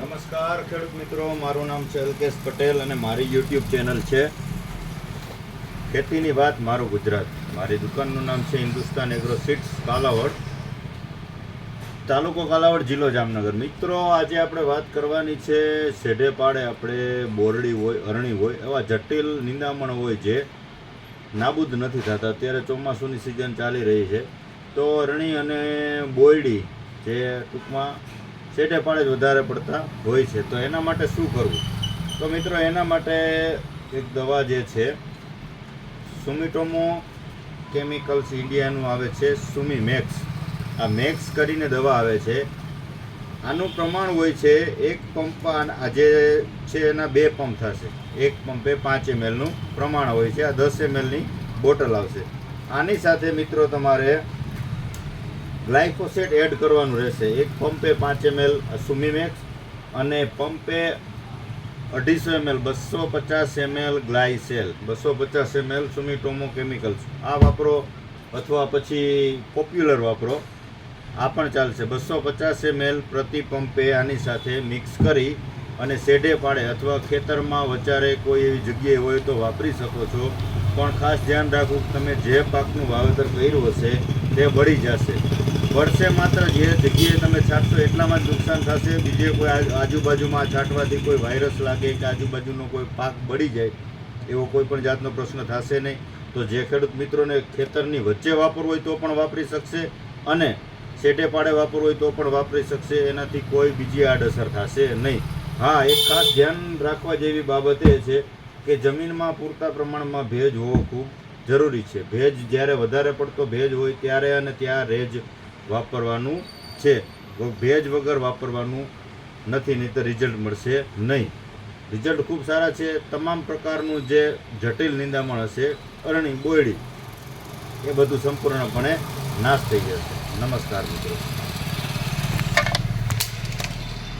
નમસ્કાર ખેડૂત મિત્રો, મારું નામ છે અલ્કેશ પટેલ અને મારી યુટ્યુબ ચેનલ છે ખેતીની વાત મારું ગુજરાત. મારી દુકાનનું નામ છે હિન્દુસ્તાન એગ્રો સીડ્સ કાલાવડ. તાલુકો કાલાવડ, જિલ્લો જામનગર. મિત્રો, આજે આપણે વાત કરવાની છે શેઢે પાડે આપણે બોરડી હોય, અરણી હોય, એવા જટિલ નિંદામણ હોય જે નાબૂદ નથી થતા. અત્યારે ચોમાસુની સિઝન ચાલી રહી છે. તો અરણી અને બોયડી જે ટૂંકમાં શેઢે પાડે જ વધારે પડતા હોય છે. તો એના માટે શું કરવું? તો મિત્રો, એના માટે એક દવા જે છે, સુમિટોમો કેમિકલ્સ ઇન્ડિયાનું આવે છે સુમી મેક્સ આ મેક્સ કરીને દવા આવે છે. આનું પ્રમાણ હોય છે એક પંપ આ જે છે એના બે પંપ થશે. એક પંપે પાંચ એમએલનું પ્રમાણ હોય છે. આ દસ એમએલની બોટલ આવશે. આની સાથે મિત્રો તમારે ગ્લાયકોસેટ એડ કરવાનું રહેશે. એક પંપે પાંચ એમએલ સુમીમેક્સ અને પંપે અઢીસો એમએલ બસો પચાસ એમએલ ગ્લાયસેલ બસો પચાસ એમએલ સુમીટોમો કેમિકલ્સ. આ વાપરો અથવા પછી પોપ્યુલર વાપરો. આ પણ ચાલશે. બસો પચાસ એમએલ પ્રતિ પંપે આની સાથે મિક્સ કરી અને શેઢે પાડે અથવા ખેતરમાં વચારે કોઈ એવી જગ્યાએ હોય તો વાપરી શકો છો. પણ ખાસ ધ્યાન રાખવું કે તમે જે પાકનું વાવેતર કર્યું હશે તે બળી જશે. વર્ષે માત્ર જે જગ્યાએ તમે છાંટશો એટલામાં જ નુકસાન થશે. બીજે કોઈ આજુબાજુમાં છાંટવાથી કોઈ વાયરસ લાગે કે આજુબાજુનો કોઈ પાક બળી જાય, એવો કોઈ પણ જાતનો પ્રશ્ન થશે નહીં. તો જે ખેડૂત મિત્રોને ખેતરની વચ્ચે વાપરવું હોય તો પણ વાપરી શકશે અને છેટે પાડે વાપરવું હોય તો પણ વાપરી શકશે. એનાથી કોઈ બીજી આડઅસર થશે નહીં. હા, એક ખાસ ધ્યાન રાખવા જેવી બાબત એ છે કે જમીનમાં પૂરતા પ્રમાણમાં ભેજ હોવો ખૂબ જરૂરી છે. ભેજ જ્યારે વધારે પડતો ભેજ હોય ત્યારે અને ત્યાં જ વાપરવાનું છે. ભેજ વગર વાપરવાનું નથી નહીં તો રિઝલ્ટ મળશે નહીં. રિઝલ્ટ ખૂબ સારા છે. તમામ પ્રકારનું જે જટિલ નિંદામણ હશે, અરણી, બોયડી, એ બધું સંપૂર્ણપણે નાશ થઈ જશે. નમસ્કાર મિત્રો.